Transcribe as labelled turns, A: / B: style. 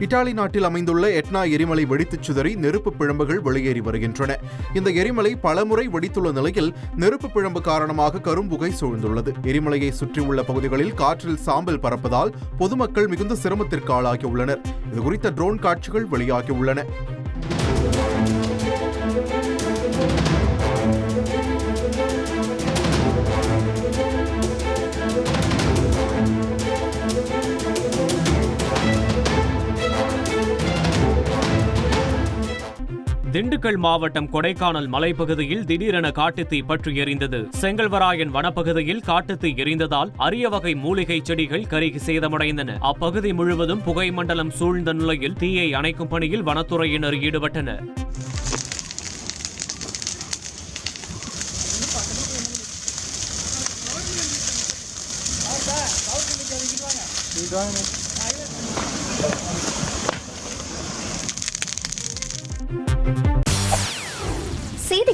A: Italy நாட்டில் அமைந்துள்ள Etna எரிமலை வெடித்துச் சிதறி நெருப்பு பிழம்புகள் வெளியேறி வருகின்றன. இந்த எரிமலை பலமுறை வெடித்துள்ள நிலையில் நெருப்பு பிழம்பு காரணமாக கரும்புகை சூழ்ந்துள்ளது. எரிமலையை சுற்றியுள்ள பகுதிகளில் காற்றில் சாம்பல் பறப்பதால் பொதுமக்கள் மிகுந்த சிரமத்திற்கு ஆளாகியுள்ளனர். இதுகுறித்த ட்ரோன் காட்சிகள் வெளியாகியுள்ளன.
B: திண்டுக்கல் மாவட்டம் கொடைக்கானல் மலைப்பகுதியில் திடீரென காட்டுத்தீ பற்றி எரிந்தது. செங்கல்வராயன் வனப்பகுதியில் காட்டுத்தீ எரிந்ததால் அரிய வகை மூலிகை செடிகள் கருகி சேதமடைந்தன. அப்பகுதி முழுவதும் புகை மண்டலம் சூழ்ந்த நிலையில் தீயை அணைக்கும் பணியில் வனத்துறையினர் ஈடுபட்டனர்.